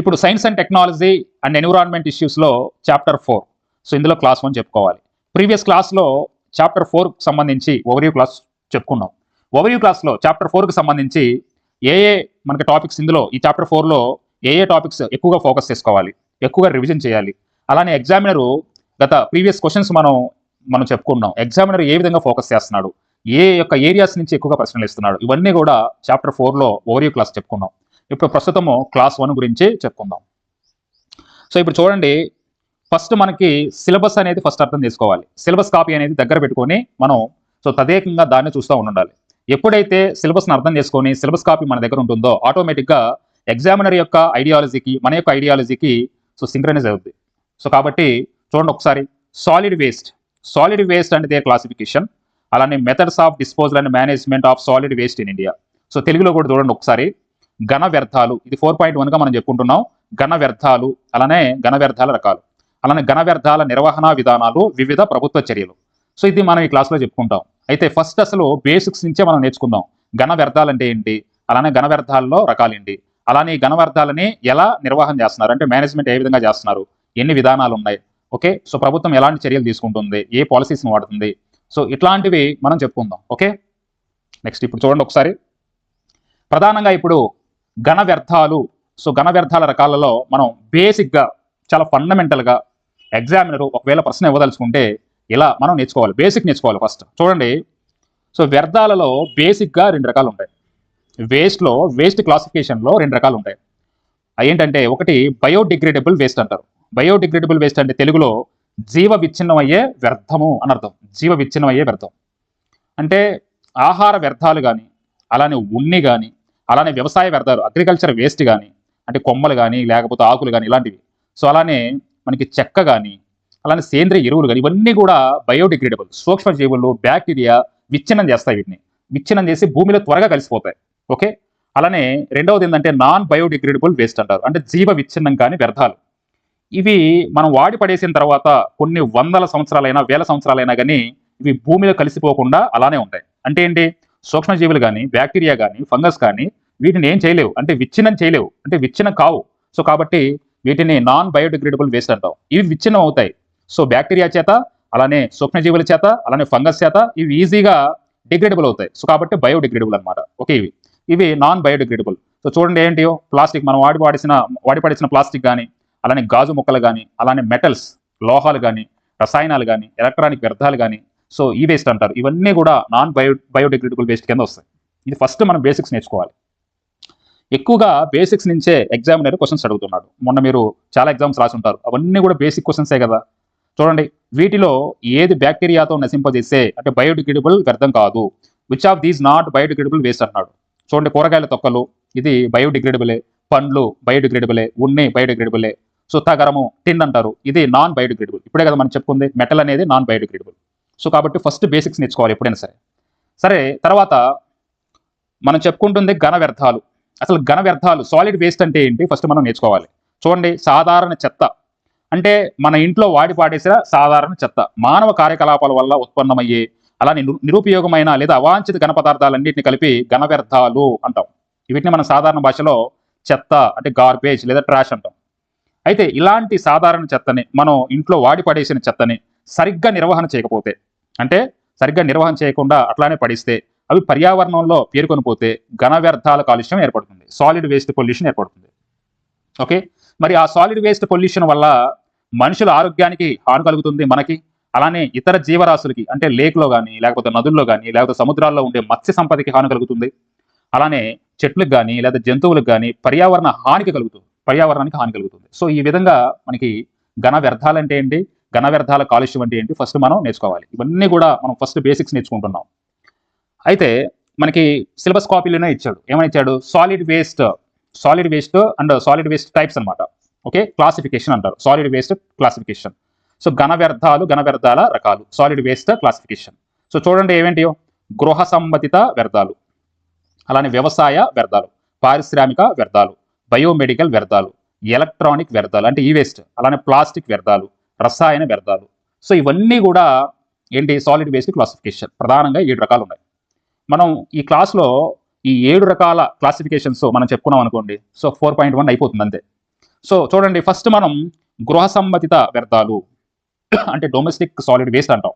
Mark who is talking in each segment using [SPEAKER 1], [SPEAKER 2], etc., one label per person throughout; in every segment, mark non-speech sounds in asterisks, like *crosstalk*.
[SPEAKER 1] ఇప్పుడు science and technology and environment ఇష్యూస్లో chapter four. So ఇందులో class one చెప్పుకోవాలి. Previous క్లాస్లో చాప్టర్ ఫోర్కి సంబంధించి ఓవర్వ్యూ క్లాస్ చెప్పుకున్నాం. ఓవర్వ్యూ క్లాస్లో చాప్టర్ ఫోర్కి సంబంధించి ఏ ఏ మనకి టాపిక్స్ ఇందులో ఈ చాప్టర్ ఫోర్లో ఏ ఏ టాపిక్స్ ఎక్కువగా ఫోకస్ చేసుకోవాలి ఎక్కువగా రివిజన్ చేయాలి. అలానే ఎగ్జామినరు గత ప్రీవియస్ క్వశ్చన్స్ మనం మనం చెప్పుకున్నాం. ఎగ్జామినర్ ఏ విధంగా ఫోకస్ చేస్తున్నాడు? ఏ యొక్క ఏరియాస్ నుంచి ఎక్కువగా ప్రశ్నలు ఇస్తున్నాడు? ఇవన్నీ కూడా చాప్టర్ ఫోర్లో ఓవర్వ్యూ క్లాస్ చెప్పుకున్నాం. ఇప్పుడు ప్రస్తుతము క్లాస్ వన్ గురించి చెప్పుకుందాం. సో ఇప్పుడు చూడండి ఫస్ట్ మనకి సిలబస్ అనేది ఫస్ట్ అర్థం చేసుకోవాలి. సిలబస్ కాపీ అనేది దగ్గర పెట్టుకొని మనం సో తదేకంగా దాన్ని చూస్తూ ఉండాలి. ఎప్పుడైతే సిలబస్ని అర్థం చేసుకొని సిలబస్ కాపీ మన దగ్గర ఉంటుందో ఆటోమేటిక్గా ఎగ్జామినర్ యొక్క ఐడియాలజీకి మన యొక్క ఐడియాలజీకి సో సింక్రనైజ్ అవుతుంది సో కాబట్టి చూడండి ఒకసారి సాలిడ్ వేస్ట్ సాలిడ్ వేస్ట్ అనేది క్లాసిఫికేషన్ అలానే methods of disposal and management of solid waste in India so తెలుగులో కూడా చూడండి ఒకసారి ఘన వ్యర్థాలు. ఇది ఫోర్ పాయింట్ వన్గా మనం చెప్పుకుంటున్నాం. ఘన వ్యర్థాలు అలానే ఘన వ్యర్థాల రకాలు. అలానే ఘన వ్యర్థాల నిర్వహణ విధానాలు వివిధ ప్రభుత్వ చర్యలు. సో ఇది మనం ఈ క్లాస్లో చెప్పుకుంటాం. అయితే ఫస్ట్ అసలు బేసిక్స్ నుంచే మనం నేర్చుకుందాం. ఘన వ్యర్థాలు అంటే ఏంటి? అలానే ఘన వ్యర్థాల్లో రకాలేంటి అలానే ఈ ఘన వ్యర్థాలని ఎలా నిర్వహణ చేస్తున్నారు? అంటే మేనేజ్మెంట్ ఏ విధంగా చేస్తున్నారు? ఎన్ని విధానాలు ఉన్నాయి? ఓకే? సో ప్రభుత్వం ఎలాంటి చర్యలు తీసుకుంటుంది? ఏ పాలసీస్ని వాడుతుంది? సో ఇట్లాంటివి మనం చెప్పుకుందాం. ఓకే? నెక్స్ట్ ఇప్పుడు చూడండి ఒకసారి. ప్రధానంగా ఇప్పుడు ఘన వ్యర్థాలు. సో ఘన వ్యర్థాల రకాలలో మనం బేసిక్గా చాలా ఫండమెంటల్గా ఎగ్జామినర్ ఒకవేళ ప్రశ్న ఇవ్వదలుచుకుంటే ఇలా మనం నేర్చుకోవాలి. బేసిక్ నేర్చుకోవాలి ఫస్ట్. చూడండి. సో వ్యర్థాలలో బేసిక్గా రెండు రకాలు ఉంటాయి వేస్ట్లో వేస్ట్ క్లాసిఫికేషన్లో రెండు రకాలు ఉంటాయి ఏంటంటే ఒకటి బయోడిగ్రేడబుల్ వేస్ట్ అంటారు. బయోడిగ్రేడబుల్ వేస్ట్ అంటే తెలుగులో జీవ విచ్ఛిన్నమయ్యే వ్యర్థము అని అర్థం. జీవ విచ్ఛిన్నమయ్యే వ్యర్థం. అంటే ఆహార వ్యర్థాలు కానీ అలానే ఉన్ని కానీ అలానే వ్యవసాయ వ్యర్థాలు అగ్రికల్చర్ వేస్ట్ కానీ అంటే కొమ్మలు కానీ లేకపోతే ఆకులు కానీ ఇలాంటివి. సో అలానే మనకి చెక్క కానీ అలానే సేంద్రియ ఎరువులు కానీ ఇవన్నీ కూడా బయోడిగ్రేడబుల్ సూక్ష్మజీవులు బ్యాక్టీరియా విచ్ఛిన్నం చేస్తాయి వీటిని. విచ్ఛిన్నం చేసి భూమిలో త్వరగా కలిసిపోతాయి. ఓకే? అలానే రెండవది ఏంటంటే నాన్ బయోడిగ్రేడబుల్ వేస్ట్ అంటారు. అంటే జీవ విచ్ఛిన్నం కానీ వ్యర్థాలు. ఇవి మనం వాడి పడేసిన తర్వాత కొన్ని వందల సంవత్సరాలైనా వేల సంవత్సరాలైనా కానీ ఇవి భూమిలో కలిసిపోకుండా అలానే ఉంటాయి. అంటే ఏంటి? సూక్ష్మజీవులు కానీ బ్యాక్టీరియా కానీ ఫంగస్ కానీ వీటిని ఏం చేయలేవు. అంటే విచ్ఛిన్నం చేయలేవు. అంటే విచ్ఛిన్నం కావు. సో కాబట్టి వీటిని నాన్ బయోడిగ్రేడబుల్ వేస్ట్ అంటాం. ఇవి విచ్ఛిన్నం అవుతాయి. సో బ్యాక్టీరియా చేత అలానే సూక్ష్మజీవుల చేత అలానే ఫంగస్ చేత ఇవి ఈజీగా డిగ్రేడబుల్ అవుతాయి. సో కాబట్టి బయోడిగ్రేడబుల్ అనమాట ఓకే ఇవి. ఇవి నాన్ బయోడిగ్రేడబుల్ సో చూడండి ఏంటి ప్లాస్టిక్ మనం వాడి వాడిసిన వాడి పడేసిన ప్లాస్టిక్ కానీ అలానే గాజు ముక్కలు కానీ అలానే మెటల్స్ లోహాలు కానీ రసాయనాలు కానీ ఎలక్ట్రానిక్ వ్యర్థాలు కానీ సో ఈ వేస్ట్ అంటారు. ఇవన్నీ కూడా నాన్ బయో బయోడిగ్రేడబుల్ వేస్ట్ కింద వస్తాయి. ఇది ఫస్ట్ మనం బేసిక్స్ నేర్చుకోవాలి. ఎక్కువగా బేసిక్స్ నుంచే ఎగ్జామినర్ క్వశ్చన్స్ అడుగుతున్నాడు. మొన్న మీరు చాలా ఎగ్జామ్స్ రాసి ఉంటారు. అవన్నీ కూడా బేసిక్ క్వశ్చన్సే కదా. చూడండి వీటిలో ఏది బ్యాక్టీరియాతో నశింపజేస్తే అంటే బయోడిగ్రేడబుల్ వ్యర్థం కాదు. Which of these not biodegradable waste అన్నాడు చూడండి కూరగాయల తొక్కలు ఇది బయోడిగ్రేడబులే పండ్లు బయోడిగ్రేడబులే ఉన్ని బయోడిగ్రేడబులే సుత్తాగరము టిన్ అంటారు. ఇది నాన్ బయోడిగ్రేడబుల్ ఇప్పుడే కదా మనం చెప్పుకుంది మెటల్ అనేది నాన్ బయోడిగ్రేడబుల్ సో కాబట్టి ఫస్ట్ బేసిక్స్ నేర్చుకోవాలి ఎప్పుడైనా సరే. సరే తర్వాత మనం చెప్పుకుంటుంది ఘన వ్యర్థాలు. అసలు ఘన వ్యర్థాలు సాలిడ్ వేస్ట్ అంటే ఏంటి? ఫస్ట్ మనం నేర్చుకోవాలి. చూడండి సాధారణ చెత్త. అంటే మన ఇంట్లో వాడి పాడేసిన సాధారణ చెత్త. మానవ కార్యకలాపాల వల్ల ఉత్పన్నమయ్యే అలానే నిరు- నిరుపయోగమైన లేదా అవాంఛిత ఘన పదార్థాలన్నింటిని కలిపి ఘన వ్యర్థాలు అంటాం. వీటిని మన సాధారణ భాషలో చెత్త అంటే గార్బేజ్ లేదా ట్రాష్ అంటాం. అయితే ఇలాంటి సాధారణ చెత్తని మనం ఇంట్లో వాడి పడేసిన చెత్తని సరిగ్గా నిర్వహణ చేయకపోతే అంటే సరిగ్గా నిర్వహణ చేయకుండా అట్లానే పడిస్తే అవి పర్యావరణంలో పేర్కొనిపోతే ఘన వ్యర్థాల కాలుష్యం ఏర్పడుతుంది. సాలిడ్ వేస్ట్ పొల్యూషన్ ఏర్పడుతుంది. ఓకే మరి ఆ సాలిడ్ వేస్ట్ పొల్యూషన్ వల్ల మనుషుల ఆరోగ్యానికి హాని కలుగుతుంది మనకి. అలానే ఇతర జీవరాశులకి అంటే లేక్లో కానీ లేకపోతే నదుల్లో కానీ లేకపోతే సముద్రాల్లో ఉండే మత్స్య సంపదకి హాని కలుగుతుంది. అలానే చెట్లకు కానీ లేదా జంతువులకు కానీ పర్యావరణ హానికి కలుగుతుంది. పర్యావరణానికి హాని కలుగుతుంది. సో ఈ విధంగా మనకి ఘన వ్యర్థాలు అంటే ఏంటి? ఘన వ్యర్థాల కాలుష్యం అంటే ఏంటి? ఫస్ట్ మనం నేర్చుకోవాలి. ఇవన్నీ కూడా మనం ఫస్ట్ బేసిక్స్ నేర్చుకుంటున్నాం. అయితే మనకి సిలబస్ కాపీలోనే ఇచ్చాడు. ఏమని ఇచ్చాడు? Solid waste solid waste and solid waste types అన్నమాట. ఓకే? క్లాసిఫికేషన్ అంటారు. సాలిడ్ వేస్ట్ క్లాసిఫికేషన్ సో ఘన వ్యర్థాలు ఘన వ్యర్థాల రకాలు. సాలిడ్ వేస్ట్ క్లాసిఫికేషన్ సో చూడండి ఏమేంటియో? గృహ సంబంధిత వ్యర్థాలు. అలానే వ్యవసాయ వ్యర్థాలు పారిశ్రామిక వ్యర్థాలు బయోమెడికల్ వ్యర్థాలు ఎలక్ట్రానిక్ వ్యర్థాలు అంటే ఈ వేస్ట్ అలానే ప్లాస్టిక్ వ్యర్థాలు రసాయన వ్యర్థాలు. సో ఇవన్నీ కూడా ఏంటి? సాలిడ్ వేస్ట్ క్లాసిఫికేషన్ ప్రధానంగా ఏడు రకాలు ఉన్నాయి. మనం ఈ క్లాస్లో ఈ ఏడు రకాల క్లాసిఫికేషన్స్ మనం చెప్పుకున్నాం అనుకోండి. సో ఫోర్ పాయింట్ వన్ అయిపోతుంది అంతే. సో చూడండి ఫస్ట్ మనం గృహ సంబంధిత వ్యర్థాలు అంటే డొమెస్టిక్ సాలిడ్ వేస్ట్ అంటాం.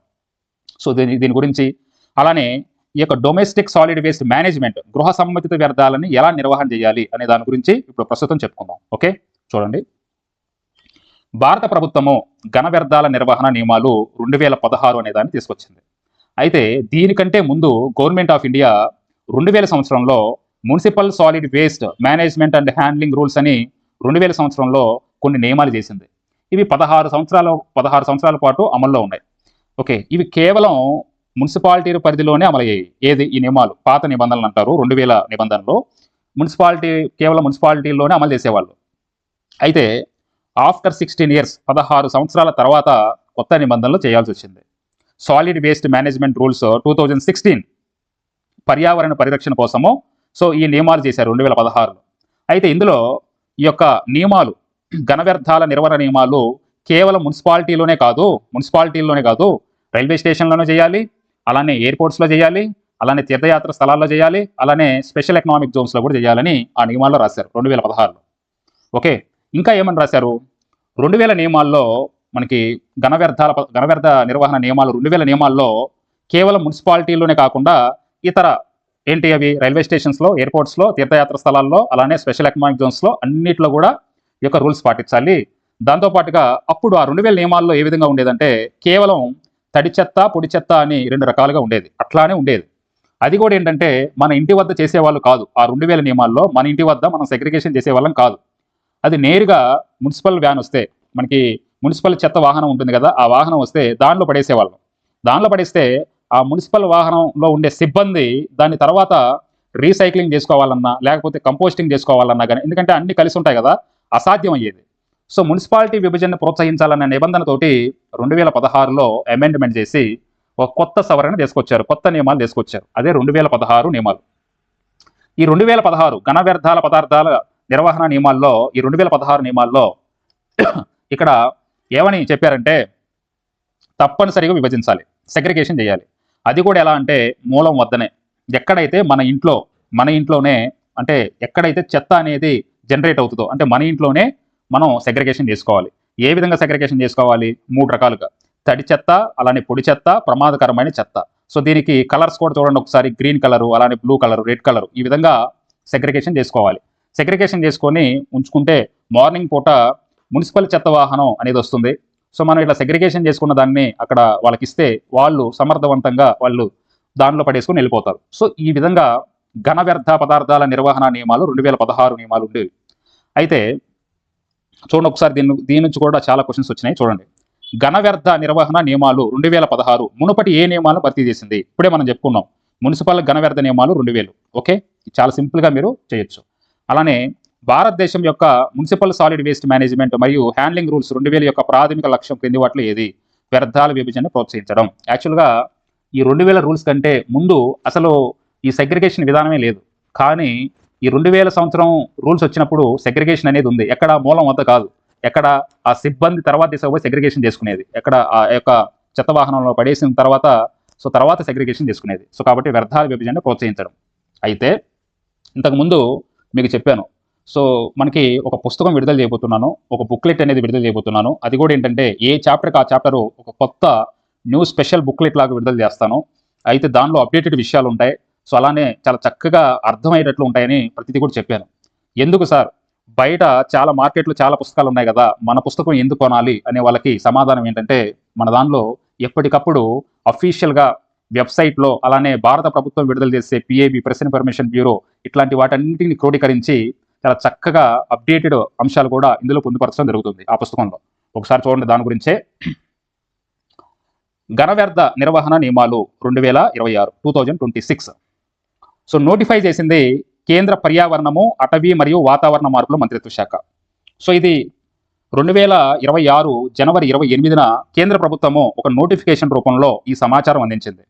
[SPEAKER 1] సో దీని దీని గురించి అలానే ఈ యొక్క డొమెస్టిక్ సాలిడ్ వేస్ట్ మేనేజ్మెంట్ గృహ సంబంధిత వ్యర్థాలని ఎలా నిర్వహణ చేయాలి అనే దాని గురించి ఇప్పుడు ప్రస్తుతం చెప్పుకుందాం. ఓకే? చూడండి. భారత ప్రభుత్వము ఘన వ్యర్థాల నిర్వహణ నియమాలు రెండు వేల పదహారు అనే దాన్ని తీసుకొచ్చింది. అయితే దీనికంటే ముందు గవర్నమెంట్ ఆఫ్ ఇండియా రెండు వేల సంవత్సరంలో municipal solid waste management and handling rules అని రెండు వేల సంవత్సరంలో కొన్ని నియమాలు చేసింది. ఇవి పదహారు సంవత్సరాల పదహారు సంవత్సరాల పాటు అమల్లో ఉన్నాయి. ఓకే ఇవి కేవలం మున్సిపాలిటీ పరిధిలోనే అమలయ్యాయి. ఏది? ఈ నియమాలు. పాత నిబంధనలు అంటారు. రెండు వేల నిబంధనలు. మున్సిపాలిటీ కేవలం మున్సిపాలిటీల్లోనే అమలు చేసేవాళ్ళు. అయితే ఆఫ్టర్ సిక్స్టీన్ ఇయర్స్ పదహారు సంవత్సరాల తర్వాత కొత్త నిబంధనలు చేయాల్సి వచ్చింది. Solid waste management rules two thousand sixteen పర్యావరణ పరిరక్షణ కోసము. సో ఈ నియమాలు చేశారు రెండు వేల పదహారులో. అయితే ఇందులో ఈ యొక్క నియమాలు ఘన వ్యర్థాల నిర్వహణ నియమాలు కేవలం మున్సిపాలిటీలోనే కాదు మున్సిపాలిటీల్లోనే కాదు రైల్వే స్టేషన్లోనే చేయాలి అలానే ఎయిర్పోర్ట్స్లో చేయాలి అలానే తీర్థయాత్ర స్థలాల్లో చేయాలి అలానే స్పెషల్ ఎకనామిక్ జోన్స్లో కూడా చేయాలని ఆ నియమాల్లో రాశారు రెండు వేల పదహారులో. ఓకే ఇంకా ఏమని రాశారు? రెండు వేల నియమాల్లో మనకి ఘన వ్యర్థాల ఘన వ్యర్థ నిర్వహణ నియమాలు రెండు వేల నియమాల్లో కేవలం మున్సిపాలిటీలోనే కాకుండా ఇతర ఏంటి అవి? రైల్వే స్టేషన్స్లో ఎయిర్పోర్ట్స్లో తీర్థయాత్ర స్థలాల్లో అలానే స్పెషల్ ఎకనామిక్ జోన్స్లో అన్నిట్లో కూడా ఈ యొక్క రూల్స్ పాటించాలి. దాంతోపాటుగా అప్పుడు ఆ రెండు వేల నియమాల్లో ఏ విధంగా ఉండేదంటే కేవలం తడి చెత్త పొడి చెత్త అని రెండు రకాలుగా ఉండేది. అట్లానే ఉండేది. అది కూడా ఏంటంటే మన ఇంటి వద్ద చేసేవాళ్ళు కాదు. ఆ రెండు వేల నియమాల్లో మన ఇంటి వద్ద మనం సెగ్రిగేషన్ చేసేవాళ్ళం కాదు. అది నేరుగా మున్సిపల్ వ్యాన్ వస్తే మనకి మున్సిపల్ చెత్త వాహనం ఉంటుంది కదా ఆ వాహనం వస్తే దానిలో పడేసేవాళ్ళం. దానిలో పడేస్తే ఆ మున్సిపల్ వాహనంలో ఉండే సిబ్బంది దాని తర్వాత రీసైక్లింగ్ చేసుకోవాలన్నా లేకపోతే కంపోస్టింగ్ చేసుకోవాలన్నా కానీ ఎందుకంటే అన్ని కలిసి ఉంటాయి కదా అసాధ్యం అయ్యేది. సో మున్సిపాలిటీ విభజనను ప్రోత్సహించాలన్న నిబంధనతోటి రెండు వేల పదహారులో అమెండ్మెంట్ చేసి ఒక కొత్త సవరణ తీసుకొచ్చారు కొత్త నియమాలు తీసుకొచ్చారు. అదే రెండు వేల పదహారు నియమాలు. ఈ రెండు వేల పదహారు ఘన వ్యర్థాల పదార్థాల నిర్వహణ నియమాల్లో ఈ రెండు వేల పదహారు నియమాల్లో *clears throat* ఇక్కడ ఏమని చెప్పారంటే తప్పనిసరిగా విభజించాలి సెగ్రిగేషన్ చేయాలి. అది కూడా ఎలా అంటే మూలం వద్దనే. ఎక్కడైతే మన ఇంట్లో మన ఇంట్లోనే అంటే ఎక్కడైతే చెత్త అనేది జనరేట్ అవుతుందో అంటే మన ఇంట్లోనే మనం సెగ్రిగేషన్ చేసుకోవాలి. ఏ విధంగా సెగ్రిగేషన్ చేసుకోవాలి? మూడు రకాలుగా. తడి చెత్త అలానే పొడి చెత్త ప్రమాదకరమైన చెత్త. సో దీనికి కలర్స్ కూడా చూడండి ఒకసారి. గ్రీన్ కలరు అలానే బ్లూ కలరు రెడ్ కలర్ ఈ విధంగా సెగ్రిగేషన్ చేసుకోవాలి. సెగ్రిగేషన్ చేసుకొని ఉంచుకుంటే మార్నింగ్ పూట మున్సిపల్ చెత్త వాహనం అనేది వస్తుంది. సో మనం ఇట్లా సెగ్రిగేషన్ చేసుకున్న దాన్ని అక్కడ వాళ్ళకి ఇస్తే వాళ్ళు సమర్థవంతంగా వాళ్ళు దానిలో పడేసుకొని వెళ్ళిపోతారు. సో ఈ విధంగా ఘన వ్యర్థ పదార్థాల నిర్వహణ నియమాలు రెండు వేల పదహారు నియమాలు ఉండేవి అయితే చూడండి ఒకసారి దీని దీని నుంచి కూడా చాలా క్వశ్చన్స్ వచ్చినాయి చూడండి. ఘన వ్యర్థ నిర్వహణ నియమాలు రెండు వేల పదహారు మునుపటి ఏ నియమాలను భర్తీ చేసింది? ఇప్పుడే మనం చెప్పుకున్నాం. మున్సిపల్ ఘన వ్యర్థ నియమాలు రెండు వేలు. ఓకే? చాలా సింపుల్గా మీరు చేయొచ్చు. అలానే భారతదేశం యొక్క మున్సిపల్ సాలిడ్ వేస్ట్ మేనేజ్మెంట్ మరియు హ్యాండ్లింగ్ రూల్స్ రెండు వేల యొక్క ప్రాథమిక లక్ష్యం క్రింది వాటిలో ఏది? వ్యర్థాల విభజన ప్రోత్సహించడం. యాక్చువల్గా ఈ రెండు వేల రూల్స్ కంటే ముందు అసలు ఈ సెగ్రిగేషన్ విధానమే లేదు. కానీ ఈ రెండు వేల సంవత్సరం రూల్స్ వచ్చినప్పుడు సెగ్రిగేషన్ అనేది ఉంది. ఎక్కడ మూలం వద్ద కాదు. ఎక్కడ ఆ సిబ్బంది తర్వాత తీసుకుపోయి సెగ్రిగేషన్ చేసుకునేది. ఎక్కడ ఆ యొక్క చెత్త వాహనంలో పడేసిన తర్వాత సో తర్వాత సెగ్రిగేషన్ చేసుకునేది. సో కాబట్టి వ్యర్థాల విభజన ప్రోత్సహించడం. అయితే ఇంతకుముందు మీకు చెప్పాను సో మనకి ఒక పుస్తకం విడుదల చేయబోతున్నాను ఒక బుక్లెట్ అనేది విడుదల చేయబోతున్నాను. అది కూడా ఏంటంటే ఏ చాప్టర్కి ఆ చాప్టర్ ఒక కొత్త న్యూ స్పెషల్ బుక్లెట్ లాగా విడుదల చేస్తాను. అయితే దానిలో అప్డేటెడ్ విషయాలు ఉంటాయి. సో అలానే చాలా చక్కగా అర్థమయ్యేటట్లు ఉంటాయని ప్రతిదీ కూడా చెప్పాను. ఎందుకు సార్? బయట చాలా మార్కెట్లో చాలా పుస్తకాలు ఉన్నాయి కదా మన పుస్తకం ఎందుకు కొనాలి అనే వాళ్ళకి సమాధానం ఏంటంటే మన దానిలో ఎప్పటికప్పుడు అఫీషియల్గా వెబ్సైట్లో అలానే భారత ప్రభుత్వం విడుదల చేసే పిఏబి ప్రెస్ ఇన్ఫర్మేషన్ బ్యూరో ఇట్లాంటి వాటన్నింటిని క్రోడీకరించి చాలా చక్కగా అప్డేటెడ్ అంశాలు కూడా ఇందులో పొందుపరచడం జరుగుతుంది ఆ పుస్తకంలో. ఒకసారి చూడండి దాని గురించే. ఘన వ్యర్థ నిర్వహణ నియమాలు రెండు వేల ఇరవై ఆరు two thousand twenty six so notify చేసింది కేంద్ర పర్యావరణము అటవీ మరియు వాతావరణ మార్పుల మంత్రిత్వ శాఖ. సో ఇది రెండు వేల ఇరవై ఆరు జనవరి ఇరవై ఎనిమిదిన కేంద్ర ప్రభుత్వము ఒక నోటిఫికేషన్ రూపంలో ఈ సమాచారం అందించింది.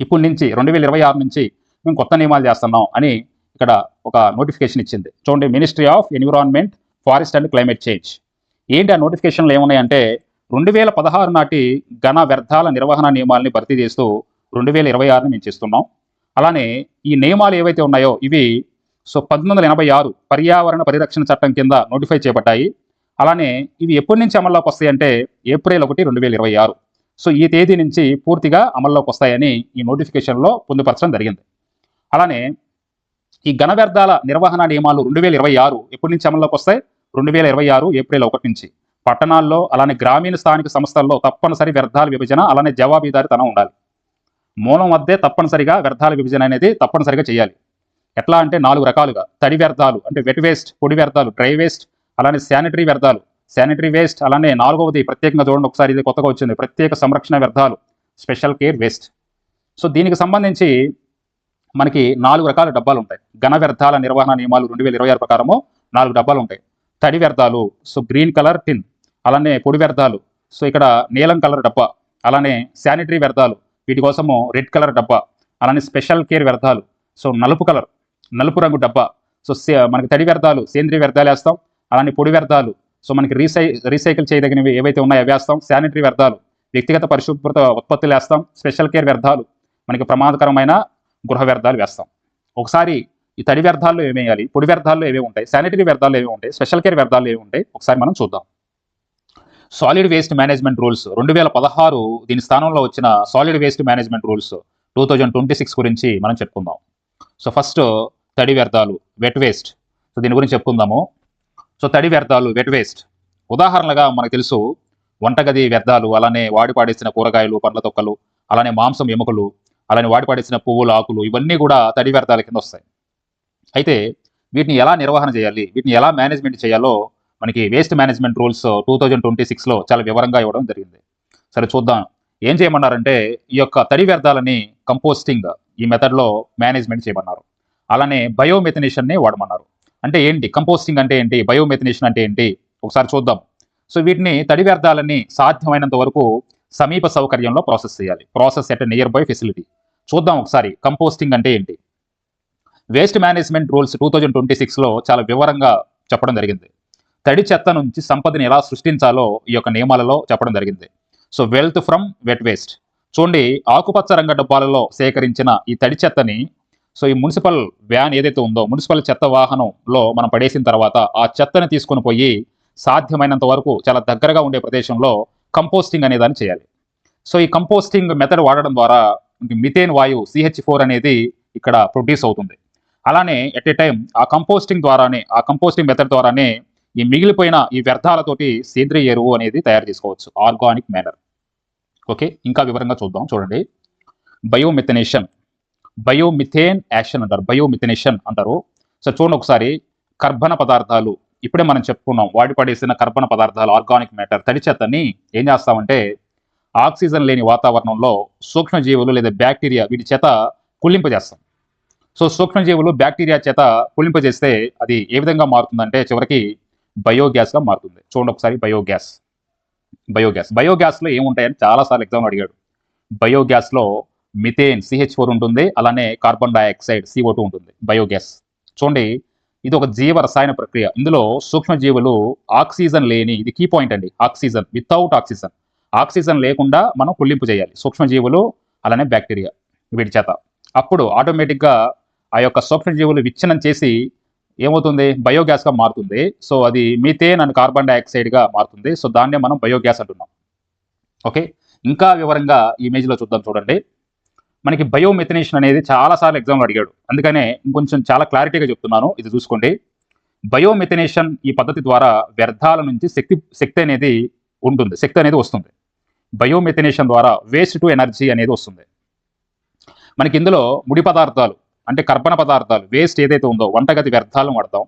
[SPEAKER 1] ఇప్పటి నుంచి రెండు వేల ఇరవై ఆరు నుంచి మేము కొత్త నియమాలు చేస్తున్నాం అని ఇక్కడ ఒక నోటిఫికేషన్ ఇచ్చింది. చూడండి ministry of environment forest and climate change ఏంటి ఆ నోటిఫికేషన్లు ఏమున్నాయంటే రెండు వేల పదహారు నాటి ఘన వ్యర్థాల నిర్వహణ నియమాలని భర్తీ చేస్తూ రెండు వేల ఇరవై ఆరుని మేము చేస్తున్నాం. అలానే ఈ నియమాలు ఏవైతే ఉన్నాయో ఇవి సో పంతొమ్మిది వందల ఎనభై ఆరు పర్యావరణ పరిరక్షణ చట్టం కింద నోటిఫై చేయబడ్డాయి అలానే ఇవి ఎప్పటి నుంచి అమల్లోకి వస్తాయి అంటే ఏప్రిల్ ఒకటి రెండు వేల ఇరవై ఆరు. సో ఈ తేదీ నుంచి పూర్తిగా అమల్లోకి వస్తాయని ఈ నోటిఫికేషన్లో పొందుపరచడం జరిగింది. అలానే ఈ ఘన వ్యర్థాల నిర్వహణ నియమాలు రెండు వేల ఇరవై ఆరు ఎప్పటి నుంచి అమల్లోకి వస్తాయి? రెండు వేల ఇరవై ఆరు ఏప్రిల్ ఒకటి నుంచి. పట్టణాల్లో అలానే గ్రామీణ స్థానిక సంస్థల్లో తప్పనిసరి వ్యర్థాల విభజన అలానే జవాబీదారితనం ఉండాలి. మూలం వద్దే తప్పనిసరిగా వ్యర్థాల విభజన అనేది తప్పనిసరిగా చేయాలి. ఎట్లా అంటే నాలుగు రకాలుగా. తడి వ్యర్థాలు అంటే వెట్ వేస్ట్ పొడి వ్యర్థాలు డ్రై వేస్ట్ అలానే శానిటరీ వ్యర్థాలు. శానిటరీ వేస్ట్ అలానే నాలుగవది ప్రత్యేకంగా చూడండి ఒకసారి ఇది కొత్తగా వచ్చింది. ప్రత్యేక సంరక్షణ వ్యర్థాలు స్పెషల్ కేర్ వేస్ట్ సో దీనికి సంబంధించి మనకి నాలుగు రకాల డబ్బాలు ఉంటాయి. ఘన వ్యర్థాల నిర్వహణ నియమాలు రెండు వేల ఇరవై ఆరు ప్రకారము నాలుగు డబ్బాలు ఉంటాయి. తడి వ్యర్థాలు సో గ్రీన్ కలర్ టిన్ అలానే పొడి వ్యర్థాలు సో ఇక్కడ నీలం కలర్ డబ్బా అలానే శానిటరీ వ్యర్థాలు వీటి కోసము రెడ్ కలర్ డబ్బా అలానే స్పెషల్ కేర్ వ్యర్థాలు సో నలుపు కలర్ నలుపు రంగు డబ్బా సో సే- మనకి తడి వ్యర్థాలు సేంద్రియ వ్యర్థాలు వేస్తాం అలానే పొడి వ్యర్థాలు సో మనకి రీసై రీసైకిల్ చేయదగినవి ఏవైతే ఉన్నాయో అవి వేస్తాం శానిటరీ వ్యర్థాలు వ్యక్తిగత పరిశుభ్రత ఉత్పత్తులు వేస్తాం స్పెషల్ కేర్ వ్యర్థాలు మనకి ప్రమాదకరమైన గృహ వ్యర్థాలు వేస్తాం. ఒకసారి ఈ తడి వ్యర్థాల్లో ఏమేయాలి పొడి వ్యర్థాల్లో ఏమేమి ఉంటాయి? శానిటరీ వ్యర్థాలు ఏమి ఉంటాయి? స్పెషల్ కేర్ వ్యర్థాలు ఏమి ఉంటాయి? ఒకసారి మనం చూద్దాం. సాలిడ్ వేస్ట్ మేనేజ్మెంట్ రూల్స్ రెండు వేల పదహారు దీని స్థానంలో వచ్చిన solid waste management rules two thousand twenty six గురించి మనం చెప్పుకుందాం. సో ఫస్ట్ తడి వ్యర్థాలు వెట్ వేస్ట్ సో దీని గురించి చెప్పుకుందాము. సో తడి వ్యర్థాలు వెట్ వేస్ట్ ఉదాహరణగా మనకు తెలుసు వంటగది వ్యర్థాలు అలానే వాడి పాడేసిన కూరగాయలు పండ్ల తొక్కలు అలానే మాంసం ఎముకలు అలానే వాడి పాడేసిన పువ్వులు ఆకులు ఇవన్నీ కూడా తడి వ్యర్థాల కింద వస్తాయి. అయితే వీటిని ఎలా నిర్వహణ చేయాలి? వీటిని ఎలా మేనేజ్మెంట్ చేయాలో మనకి waste management rules two thousand twenty సిక్స్లో చాలా వివరంగా ఇవ్వడం జరిగింది. సరే చూద్దాం. ఏం చేయమన్నారంటే ఈ యొక్క తడి వ్యర్థాలని కంపోస్టింగ్ ఈ మెథడ్లో మేనేజ్మెంట్ చేయమన్నారు. అలానే బయోమెథనేషన్ని వాడమన్నారు. అంటే ఏంటి? కంపోస్టింగ్ అంటే ఏంటి? బయోమెథనేషన్ అంటే ఏంటి? ఒకసారి చూద్దాం. సో వీటిని తడి వ్యర్థాలని సాధ్యమైనంత వరకు సమీప సౌకర్యంలో ప్రాసెస్ చేయాలి. Process at nearby facility చూద్దాం ఒకసారి. కంపోస్టింగ్ అంటే ఏంటి? Waste management rules two thousand twenty సిక్స్లో చాలా వివరంగా చెప్పడం జరిగింది. తడి చెత్త నుంచి సంపదని ఎలా సృష్టించాలో ఈ యొక్క నియమాలలో చెప్పడం జరిగింది. So wealth from wet waste చూడండి ఆకుపచ్చ రంగ డబ్బాలలో సేకరించిన ఈ తడి చెత్తని సో ఈ మున్సిపల్ వ్యాన్ ఏదైతే ఉందో మున్సిపల్ చెత్త వాహనంలో మనం పడేసిన తర్వాత ఆ చెత్తని తీసుకొని పోయి సాధ్యమైనంత వరకు చాలా దగ్గరగా ఉండే ప్రదేశంలో కంపోస్టింగ్ అనేదాన్ని చేయాలి. సో ఈ కంపోస్టింగ్ మెథడ్ వాడడం ద్వారా మిథేన్ వాయువు సిహెచ్ ఫోర్ అనేది ఇక్కడ ప్రొడ్యూస్ అవుతుంది. అలానే ఎట్ ఏ టైం ఆ కంపోస్టింగ్ ద్వారానే ఆ కంపోస్టింగ్ మెథడ్ ద్వారానే ఈ మిగిలిపోయిన ఈ వ్యర్థాలతోటి సేంద్రియ ఎరువు అనేది తయారు చేసుకోవచ్చు ఆర్గానిక్ మేనర్ ఓకే ఇంకా వివరంగా చూద్దాం చూడండి. బయోమిథనేషన్ బయోమిథేన్ యాక్షన్ అంటారు బయోమిథనేషన్ అంటారు. సో చూడండి ఒకసారి కర్బన పదార్థాలు ఇప్పుడే మనం చెప్పుకున్నాం వాడి పడేసిన కర్బన పదార్థాలు ఆర్గానిక్ మ్యాటర్ తడి చెత్తని ఏం చేస్తామంటే ఆక్సిజన్ లేని వాతావరణంలో సూక్ష్మజీవులు లేదా బ్యాక్టీరియా వీటి చేత కుళ్ళింపజేస్తాం. సో సూక్ష్మజీవులు బ్యాక్టీరియా చేత పులింపజేస్తే అది ఏ విధంగా మారుతుందంటే చివరికి బయోగ్యాస్గా మారుతుంది. చూడండి ఒకసారి బయోగ్యాస్. బయోగ్యాస్. బయోగ్యాస్లో ఏముంటాయని చాలాసార్లు ఎగ్జామ్ అడిగాడు. బయోగ్యాస్లో మిథేన్ సిహెచ్ ఫోర్ ఉంటుంది అలానే కార్బన్ డైఆక్సైడ్ సిఓ టూ ఉంటుంది. బయోగ్యాస్. చూడండి ఇది ఒక జీవ రసాయన ప్రక్రియ. ఇందులో సూక్ష్మజీవులు ఆక్సిజన్ లేని ఇది కీ పాయింట్ అండి ఆక్సిజన్ వితౌట్ ఆక్సిజన్. ఆక్సిజన్ లేకుండా మనం కుళ్ళింపు చేయాలి. సూక్ష్మజీవులు అలానే బ్యాక్టీరియా వీటి చేత. అప్పుడు ఆటోమేటిక్గా ఆ యొక్క సూక్ష్మజీవులు విచ్ఛిన్నం చేసి ఏమవుతుంది? బయోగ్యాస్గా మారుతుంది. సో అది మీథేన్ అండ్ కార్బన్ డైఆక్సైడ్గా మారుతుంది. సో దాన్నే మనం బయోగ్యాస్ అంటున్నాం. ఓకే? ఇంకా వివరంగా ఈ ఇమేజ్లో చూద్దాం చూడండి. మనకి బయోమెథనేషన్ అనేది చాలాసార్లు ఎగ్జామ్లో అడిగాడు. అందుకనే ఇంకొంచెం చాలా క్లారిటీగా చెప్తున్నాను. ఇది చూసుకోండి. బయోమెథనేషన్ ఈ పద్ధతి ద్వారా వ్యర్థాల నుంచి శక్తి శక్తి అనేది ఉంటుంది. శక్తి అనేది వస్తుంది. బయోమెథనేషన్ ద్వారా వేస్ట్ టు ఎనర్జీ అనేది వస్తుంది. మనకి ఇందులో ముడి పదార్థాలు అంటే కర్బన పదార్థాలు వేస్ట్ ఏదైతే ఉందో వంటగది వ్యర్థాలను వాడతాం.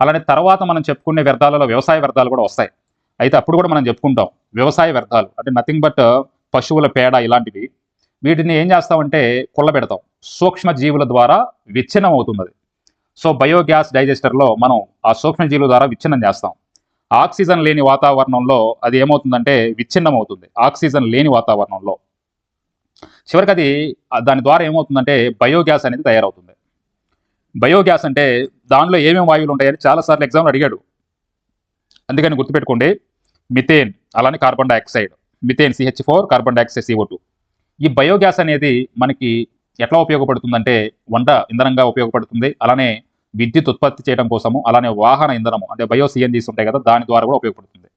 [SPEAKER 1] అలానే తర్వాత మనం చెప్పుకునే వ్యర్థాలలో వ్యవసాయ వ్యర్థాలు కూడా వస్తాయి. అయితే అప్పుడు కూడా మనం చెప్పుకుంటాం వ్యవసాయ వ్యర్థాలు అంటే నథింగ్ బట్ పశువుల పేడ ఇలాంటివి. వీటిని ఏం చేస్తామంటే కుళ్ళబెడతాం సూక్ష్మ జీవుల ద్వారా విచ్ఛిన్నం అవుతుంది సో బయోగ్యాస్ డైజెస్టర్లో మనం ఆ సూక్ష్మ జీవుల ద్వారా విచ్ఛిన్నం చేస్తాం. ఆక్సిజన్ లేని వాతావరణంలో అది ఏమవుతుందంటే విచ్ఛిన్నం అవుతుంది. ఆక్సిజన్ లేని వాతావరణంలో. చివరికి అది దాని ద్వారా ఏమవుతుందంటే బయోగ్యాస్ అనేది తయారవుతుంది. బయోగ్యాస్ అంటే దానిలో ఏమేమి వాయువులు ఉంటాయని చాలాసార్లు ఎగ్జామ్లు అడిగాడు. అందుకని గుర్తుపెట్టుకోండి మిథేన్ అలానే carbon dioxide methane CH four carbon dioxide CO two. ఈ బయోగ్యాస్ అనేది మనకి ఎట్లా ఉపయోగపడుతుందంటే వంట ఇంధనంగా ఉపయోగపడుతుంది అలానే విద్యుత్ ఉత్పత్తి చేయడం కోసము అలానే వాహన ఇంధనము అంటే బయో సిఎన్జీస్ ఉంటాయి కదా దాని ద్వారా కూడా ఉపయోగపడుతుంది.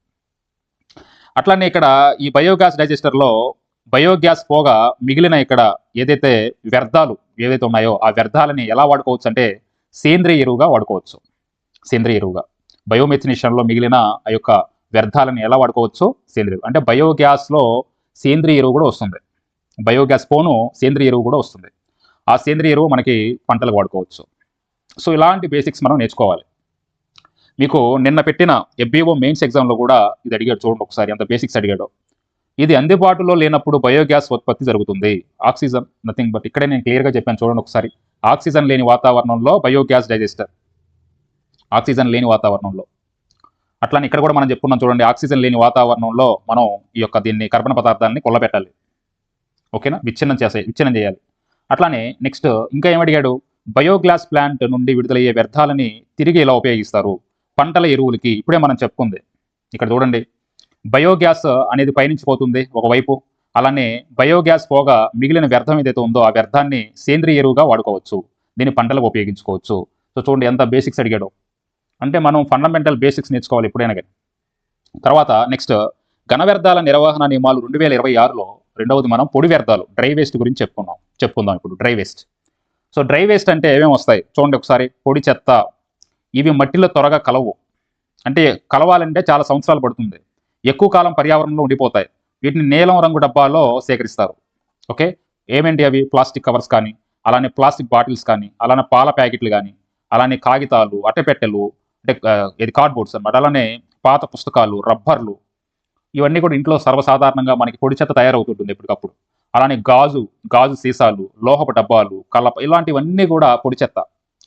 [SPEAKER 1] అట్లానే ఇక్కడ ఈ బయోగ్యాస్ డైజెస్టర్లో బయోగ్యాస్ పోగా మిగిలిన ఇక్కడ ఏదైతే వ్యర్థాలు ఏదైతే ఉన్నాయో ఆ వ్యర్థాలని ఎలా వాడుకోవచ్చు అంటే సేంద్రియ ఎరువుగా వాడుకోవచ్చు. సేంద్రియ ఎరువుగా. బయోమెథినేషన్లో మిగిలిన ఆ యొక్క వ్యర్థాలను ఎలా వాడుకోవచ్చు? సేంద్రియ అంటే బయోగ్యాస్లో సేంద్రియ ఎరువు కూడా వస్తుంది. బయోగ్యాస్ పోను సేంద్రియ ఎరువు కూడా వస్తుంది. ఆ సేంద్రియ ఎరువు మనకి పంటలకు వాడుకోవచ్చు. సో ఇలాంటి బేసిక్స్ మనం నేర్చుకోవాలి. మీకు నిన్న పెట్టిన ఎఫ్బీఓ మెయిన్స్ ఎగ్జామ్లో కూడా ఇది అడిగాడు చూడండి ఒకసారి. అంత బేసిక్స్ అడిగాడు. ఇది అందుబాటులో లేనప్పుడు బయోగ్యాస్ ఉత్పత్తి జరుగుతుంది. ఆక్సిజన్ నథింగ్ బట్ ఇక్కడే నేను క్లియర్గా చెప్పాను చూడండి ఒకసారి. ఆక్సిజన్ లేని వాతావరణంలో బయోగ్యాస్ డైజెస్టర్. ఆక్సిజన్ లేని వాతావరణంలో. అట్లానే ఇక్కడ కూడా మనం చెప్పుకున్నాం చూడండి ఆక్సిజన్ లేని వాతావరణంలో మనం ఈ యొక్క దీన్ని కర్బన పదార్థాన్ని కొల్లబెట్టాలి. ఓకేనా? విచ్ఛిన్నం చేసే విచ్ఛిన్నం చేయాలి. అట్లానే నెక్స్ట్ ఇంకా ఏమడిగాడు బయోగ్యాస్ ప్లాంట్ నుండి విడుదలయ్యే వ్యర్థాలని తిరిగి ఎలా ఉపయోగిస్తారు? పంటల ఎరువులకి ఇప్పుడే మనం చెప్పుకుంది. ఇక్కడ చూడండి. బయోగ్యాస్ అనేది పయనించి పోతుంది ఒకవైపు. అలానే బయోగ్యాస్ పోగా మిగిలిన వ్యర్థం ఏదైతే ఉందో ఆ వ్యర్థాన్ని సేంద్రియ ఎరువుగా వాడుకోవచ్చు. దీన్ని పంటలకు ఉపయోగించుకోవచ్చు. సో చూడండి ఎంత బేసిక్స్ అడిగాడు. అంటే మనం ఫండమెంటల్ బేసిక్స్ నేర్చుకోవాలి ఎప్పుడైనా కానీ. తర్వాత నెక్స్ట్ ఘన వ్యర్థాల నిర్వహణ నియమాలు రెండు వేల ఇరవై ఆరులో రెండవది మనం పొడి వ్యర్థాలు డ్రై వేస్ట్ గురించి చెప్పుకున్నాం. చెప్పుకుందాం ఇప్పుడు dry waste. So dry waste అంటే ఏమేమి వస్తాయి? చూడండి ఒకసారి. పొడి చెత్త. ఇవి మట్టిలో త్వరగా కలవు. అంటే కలవాలంటే చాలా సంవత్సరాలు పడుతుంది. ఎక్కువ కాలం పర్యావరణంలో ఉండిపోతాయి. వీటిని నీలం రంగు డబ్బాలో సేకరిస్తారు. ఓకే? ఏమేంటి అవి? ప్లాస్టిక్ కవర్స్ కానీ అలానే ప్లాస్టిక్ బాటిల్స్ కానీ అలానే పాల ప్యాకెట్లు కానీ అలానే కాగితాలు అట్టపెట్టెలు అంటే ఇది కార్డ్బోర్డ్స్ అన్నమాట. అలానే పాత పుస్తకాలు రబ్బర్లు ఇవన్నీ కూడా ఇంట్లో సర్వసాధారణంగా మనకి పొడి చెత్త తయారవుతుంటుంది ఎప్పటికప్పుడు. అలానే గాజు గాజు సీసాలు లోహపు డబ్బాలు కలప ఇలాంటివన్నీ కూడా పొడి చెత్త.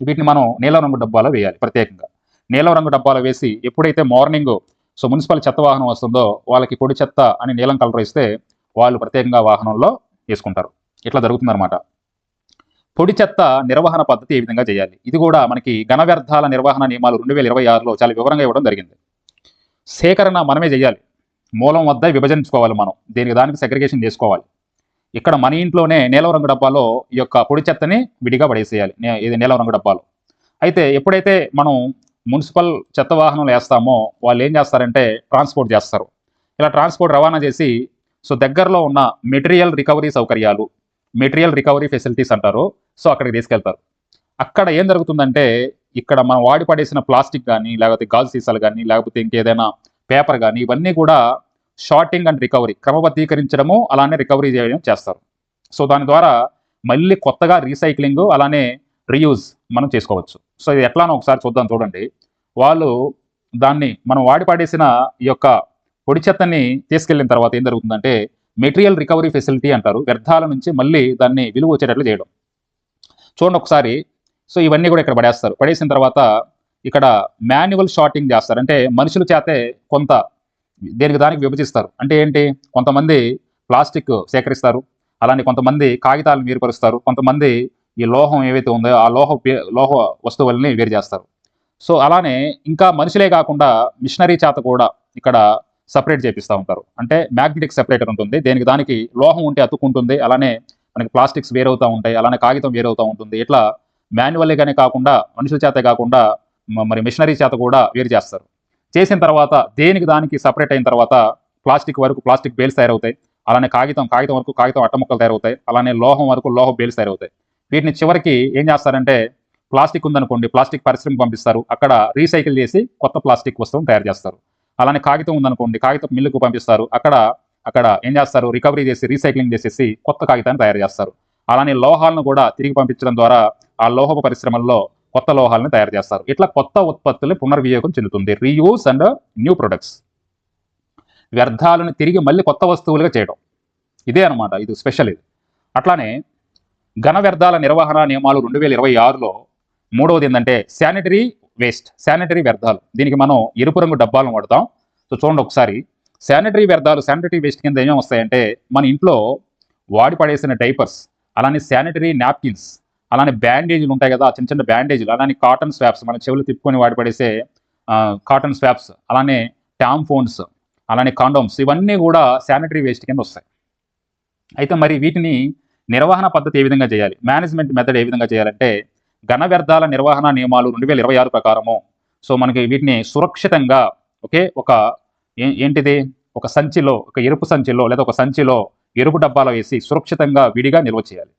[SPEAKER 1] వీటిని మనం నీలం రంగు డబ్బాలో వేయాలి ప్రత్యేకంగా. నీలం రంగు డబ్బాలో వేసి ఎప్పుడైతే మార్నింగ్ సో మున్సిపల్ చెత్త వాహనం వస్తుందో వాళ్ళకి పొడి చెత్త అని నీలం కలర్ ఇస్తే వాళ్ళు ప్రత్యేకంగా వాహనంలో వేసుకుంటారు. ఇట్లా జరుగుతుందన్నమాట. పొడి చెత్త నిర్వహణ పద్ధతి ఏ విధంగా చేయాలి? ఇది కూడా మనకి ఘన వ్యర్థాల నిర్వహణ నియమాలు రెండు వేల ఇరవై ఆరులో చాలా వివరంగా ఇవ్వడం జరిగింది. సేకరణ మనమే చేయాలి. మూలం వద్ద విభజించుకోవాలి మనం. దీనికి దానికి సెగ్రిగేషన్ చేసుకోవాలి. ఇక్కడ మన ఇంట్లోనే నీలం రంగు డబ్బాలో ఈ యొక్క పొడి చెత్తని విడిగా పడేసేయాలి. నే- ఇది నీలం రంగు డబ్బాలో. అయితే ఎప్పుడైతే మనం మున్సిపల్ చెత్త వాహనాలు వేస్తామో వాళ్ళు ఏం చేస్తారంటే ట్రాన్స్పోర్ట్ చేస్తారు. ఇలా ట్రాన్స్పోర్ట్ రవాణా చేసి సో దగ్గరలో ఉన్న మెటీరియల్ రికవరీ సౌకర్యాలు మెటీరియల్ రికవరీ ఫెసిలిటీస్ అంటారు సో అక్కడికి తీసుకెళ్తారు. అక్కడ ఏం జరుగుతుందంటే ఇక్కడ మనం వాడి పడేసిన ప్లాస్టిక్ కానీ లేకపోతే గాజు సీసాలు కానీ లేకపోతే ఇంకేదైనా పేపర్ కానీ ఇవన్నీ కూడా షార్టింగ్ అండ్ రికవరీ క్రమబద్ధీకరించడము అలానే రికవరీ చేయడం చేస్తారు. సో దాని ద్వారా మళ్ళీ కొత్తగా రీసైక్లింగ్ అలానే రీయూజ్ మనం చేసుకోవచ్చు. సో ఇది ఎట్లానో ఒకసారి చూద్దాం చూడండి. వాళ్ళు దాన్ని మనం వాడి పాడేసిన ఈ యొక్క పొడి చెత్తని తీసుకెళ్ళిన తర్వాత ఏం జరుగుతుందంటే మెటీరియల్ రికవరీ ఫెసిలిటీ అంటారు వ్యర్థాల నుంచి మళ్ళీ దాన్ని విలువ వచ్చేటట్లు చేయడం. చూడండి ఒకసారి. సో ఇవన్నీ కూడా ఇక్కడ పడేస్తారు. పడేసిన తర్వాత ఇక్కడ మాన్యువల్ షార్టింగ్ చేస్తారు. అంటే మనుషుల చేతే కొంత దేనికి దానికి విభజిస్తారు. అంటే ఏంటి? కొంతమంది ప్లాస్టిక్ సేకరిస్తారు. అలానే కొంతమంది కాగితాలను మీరుపరుస్తారు కొంతమంది ఈ లోహం ఏవైతే ఉందో ఆ లోహ లోహ వస్తువుల్ని వేరు చేస్తారు. సో అలానే ఇంకా మనుషులే కాకుండా మిషనరీ చేత కూడా ఇక్కడ సపరేట్ చేపిస్తూ ఉంటారు. అంటే మ్యాగ్నెటిక్ సెపరేటర్ ఉంటుంది. దేనికి దానికి లోహం ఉంటే అతుక్కుంటుంది అలానే మనకి ప్లాస్టిక్స్ వేరవుతూ ఉంటాయి. అలానే కాగితం వేరవుతూ ఉంటుంది. ఇట్లా మాన్యువల్గానే కాకుండా మనుషుల చేతే కాకుండా మరి మిషనరీ చేత కూడా వేరు చేస్తారు. చేసిన తర్వాత దేనికి దానికి సపరేట్ అయిన తర్వాత ప్లాస్టిక్ వరకు ప్లాస్టిక్ బేల్స్ తయారవుతాయి. అలానే కాగితం కాగితం వరకు కాగితం అట్టముక్కలు తయారవుతాయి. అలానే లోహం వరకు లోహ బేల్స్ తయారవుతాయి. వీటిని చివరికి ఏం చేస్తారంటే ప్లాస్టిక్ ఉందనుకోండి ప్లాస్టిక్ పరిశ్రమకు పంపిస్తారు. అక్కడ రీసైకిల్ చేసి కొత్త ప్లాస్టిక్ వస్తువును తయారు చేస్తారు. అలానే కాగితం ఉందనుకోండి కాగితం మిల్లుకు పంపిస్తారు. అక్కడ అక్కడ ఏం చేస్తారు? రికవరీ చేసి రీసైక్లింగ్ చేసేసి కొత్త కాగితాన్ని తయారు చేస్తారు. అలానే లోహాలను కూడా తిరిగి పంపించడం ద్వారా ఆ లోహపు పరిశ్రమల్లో కొత్త లోహాలను తయారు చేస్తారు. ఇట్లా కొత్త ఉత్పత్తులు పునర్వినియోగం చెందుతుంది. Reuse and new products. వ్యర్థాలను తిరిగి మళ్ళీ కొత్త వస్తువులుగా చేయడం. ఇదే అనమాట ఇది స్పెషల్ ఇది. అట్లానే ఘన వ్యర్థాల నిర్వహణ నియమాలు రెండు వేల ఇరవై ఆరులో మూడవది ఏంటంటే శానిటరీ వేస్ట్ శానిటరీ వ్యర్థాలు. దీనికి మనం ఎరుపు రంగు డబ్బాలను వాడతాం. సో చూడండి ఒకసారి. శానిటరీ వ్యర్థాలు శానిటరీ వేస్ట్ కింద ఏమేమి వస్తాయంటే మన ఇంట్లో వాడి పడేసిన డైపర్స్ అలానే శానిటరీ నాప్కిన్స్ అలానే బ్యాండేజీలు ఉంటాయి కదా చిన్న చిన్న బ్యాండేజీలు అలానే కాటన్ స్వాప్స్ మన చెవులు తిప్పుకొని వాడి పడేసే కాటన్ స్వాప్స్ అలానే టామ్ ఫోన్స్ అలానే కాండోమ్స్ ఇవన్నీ కూడా శానిటరీ వేస్ట్ కింద వస్తాయి. అయితే మరి వీటిని నిర్వహణ పద్ధతి ఏ విధంగా చేయాలి? మేనేజ్మెంట్ మెథడ్ ఏ విధంగా చేయాలంటే ఘన వ్యర్థాల నిర్వహణ నియమాలు రెండు వేల ఇరవై ఆరు ప్రకారము. సో మనకి వీటిని సురక్షితంగా ఓకే ఒక ఏంటిది? ఒక సంచిలో ఒక ఎరుపు సంచిలో లేదా ఒక సంచిలో ఎరుపు డబ్బాలో వేసి సురక్షితంగా విడిగా నిల్వ చేయాలి.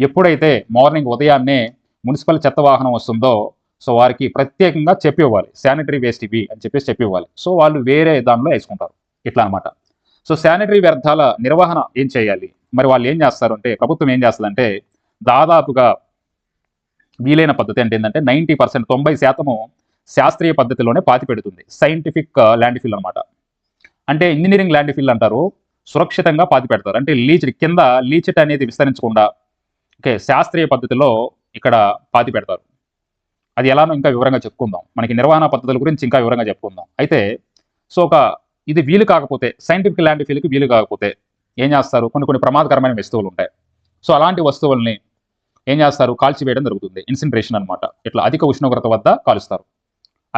[SPEAKER 1] ఎప్పుడైతే మార్నింగ్ ఉదయాన్నే మున్సిపల్ చెత్త వాహనం వస్తుందో సో వారికి ప్రత్యేకంగా చెప్పి ఇవ్వాలి. శానిటరీ వేస్ట్ ఇవి అని చెప్పేసి చెప్పివ్వాలి సో వాళ్ళు వేరే దానిలో వేసుకుంటారు. ఇట్లా అనమాట సో శానిటరీ వ్యర్థాల నిర్వహణ ఏం చేయాలి? మరి వాళ్ళు ఏం చేస్తారు అంటే ప్రభుత్వం ఏం చేస్తుందంటే దాదాపుగా వీలైన పద్ధతి అంటే ఏంటంటే నైంటీ పర్సెంట్ తొంభై శాతము శాస్త్రీయ పద్ధతిలోనే పాతి పెడుతుంది సైంటిఫిక్ uh, ల్యాండ్ ఫిల్ అనమాట అంటే ఇంజనీరింగ్ ల్యాండ్ ఫిల్ అంటారు సురక్షితంగా పాతి పెడతారు అంటే లీచ్ కింద లీచెట్ అనేది విస్తరించకుండా ఓకే శాస్త్రీయ పద్ధతిలో ఇక్కడ పాతి పెడతారు అది ఎలానో ఇంకా వివరంగా చెప్పుకుందాం. మనకి నిర్వహణ పద్ధతుల గురించి ఇంకా వివరంగా చెప్పుకుందాం. అయితే సో ఒక ఇది వీలు కాకపోతే సైంటిఫిక్ ల్యాండ్ ఫీల్కి వీలు కాకపోతే ఏం చేస్తారు? కొన్ని కొన్ని ప్రమాదకరమైన వస్తువులు ఉంటాయి. సో అలాంటి వస్తువుల్ని ఏం చేస్తారు? కాల్చివేయడం జరుగుతుంది. ఇన్సినరేషన్ అనమాట ఇట్లా అధిక ఉష్ణోగ్రత వద్ద కాలుస్తారు.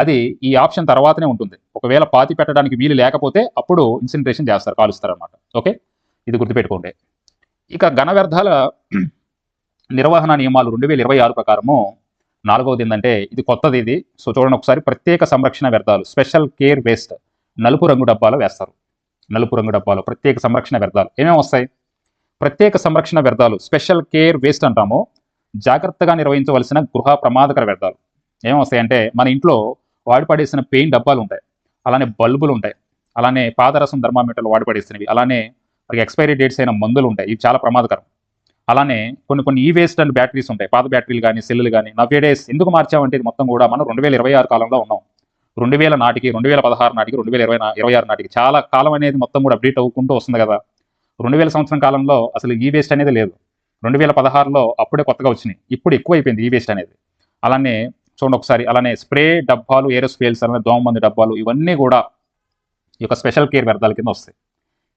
[SPEAKER 1] అది ఈ ఆప్షన్ తర్వాతనే ఉంటుంది. ఒకవేళ పాతి పెట్టడానికి వీలు లేకపోతే అప్పుడు ఇన్సినరేషన్ చేస్తారు కాలుస్తారు అనమాట ఓకే? ఇది గుర్తుపెట్టుకోండి. ఇక ఘన వ్యర్థాల నిర్వహణ నియమాలు రెండు వేల ఇరవై ఆరు ప్రకారము నాలుగవది ఏంటంటే ఇది కొత్తది ఇది. సో చూడండి ఒకసారి. ప్రత్యేక సంరక్షణ వ్యర్థాలు స్పెషల్ కేర్ వేస్ట్ నలుపు రంగు డబ్బాలో వేస్తారు. నలుపు రంగు డబ్బాలో ప్రత్యేక సంరక్షణ వ్యర్థాలు. ఏమేమి వస్తాయి? ప్రత్యేక సంరక్షణ వ్యర్థాలు స్పెషల్ కేర్ వేస్ట్ అంటాము. జాగ్రత్తగా నిర్వహించవలసిన గృహ ప్రమాదకర వ్యర్థాలు. ఏమేమి వస్తాయంటే మన ఇంట్లో వాడిపడేసిన పెయిన్ డబ్బాలు ఉంటాయి. అలానే బల్బులు ఉంటాయి. అలానే పాదరసం ధర్మామీటర్లు వాడిపడేసినవి. అలానే మనకి ఎక్స్పైరీ డేట్స్ అయిన మందులు ఉంటాయి. ఇవి చాలా ప్రమాదకరం. అలానే కొన్ని కొన్ని ఈ వేస్ట్ అండ్ బ్యాటరీస్ ఉంటాయి. పాత బ్యాటరీలు కానీ సెల్లులు కానీ నవ్వే డేస్ ఎందుకు మార్చామంటే ఇది మొత్తం కూడా మనం రెండు వేల ఇరవై ఆరు కాలంలో ఉన్నాం. రెండు వేల నాటికి రెండు వేల పదహారు నాటికి రెండు వేల ఇరవై ఇరవై ఆరు నాటికి చాలా కాలం అనేది మొత్తం కూడా అప్డేట్ అవ్వుకుంటూ వస్తుంది కదా. రెండు వేల సంవత్సరం కాలంలో అసలు ఈ వేస్ట్ అనేది లేదు. రెండు వేల పదహారులో అప్పుడే కొత్తగా వచ్చినాయి. ఇప్పుడు ఎక్కువైపోయింది ఈ వేస్ట్ అనేది. అలానే చూడండి ఒకసారి అలానే స్ప్రే డబ్బాలు ఏరోస్పేల్స్ అలానే దోమమంది డబ్బాలు ఇవన్నీ కూడా ఈ యొక్క స్పెషల్ కేర్ వ్యర్థాల కింద వస్తాయి.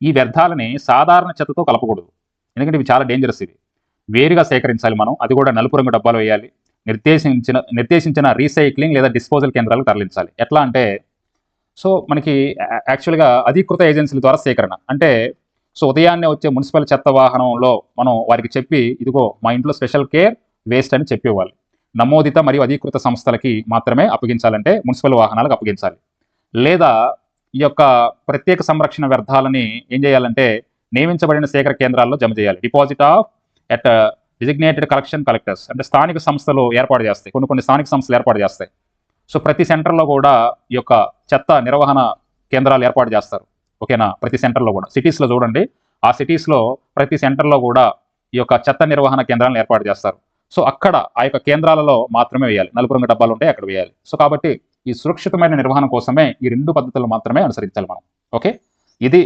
[SPEAKER 1] ఈ వ్యర్థాలని సాధారణ చెత్తతో కలపకూడదు. ఎందుకంటే ఇవి చాలా డేంజరస్ ఇవి. వేరుగా సేకరించాలి మనం. అది కూడా నలుపు రంగు డబ్బాలు వేయాలి. నిర్దేశించిన నిర్దేశించిన రీసైక్లింగ్ లేదా డిస్పోజల్ కేంద్రాలు తరలించాలి. ఎట్లా అంటే సో మనకి యాక్చువల్గా అధీకృత ఏజెన్సీల ద్వారా సేకరణ. అంటే సో ఉదయాన్నే వచ్చే మున్సిపల్ చెత్త వాహనంలో మనం వారికి చెప్పి ఇదిగో మా ఇంట్లో స్పెషల్ కేర్ వేస్ట్ అని చెప్పేవాళ్ళు. నమోదిత మరియు అధీకృత సంస్థలకి మాత్రమే అప్పగించాలంటే మున్సిపల్ వాహనాలకు అప్పగించాలి. లేదా ఈ యొక్క ప్రత్యేక సంరక్షణ వ్యర్థాలని ఏం చేయాలంటే నియమించబడిన సేకరణ కేంద్రాల్లో జమ చేయాలి. Deposit off at designated collection collectors అంటే స్థానిక సంస్థలు ఏర్పాటు చేస్తాయి. కొన్ని కొన్ని స్థానిక సంస్థలు ఏర్పాటు చేస్తాయి. సో ప్రతి సెంటర్లో కూడా ఈ యొక్క చెత్త నిర్వహణ కేంద్రాలు ఏర్పాటు చేస్తారు. ఓకేనా ప్రతి సెంటర్లో కూడా. సిటీస్లో చూడండి. ఆ సిటీస్లో ప్రతి సెంటర్లో కూడా ఈ యొక్క చెత్త నిర్వహణ కేంద్రాలను ఏర్పాటు చేస్తారు. సో అక్కడ ఆ యొక్క కేంద్రాలలో మాత్రమే వేయాలి. నలుపు రంగు డబ్బాలు ఉంటాయి అక్కడ వేయాలి. సో కాబట్టి ఈ సురక్షితమైన నిర్వహణ కోసమే ఈ రెండు పద్ధతులు మాత్రమే అనుసరించాలి మనం. ఓకే ఇది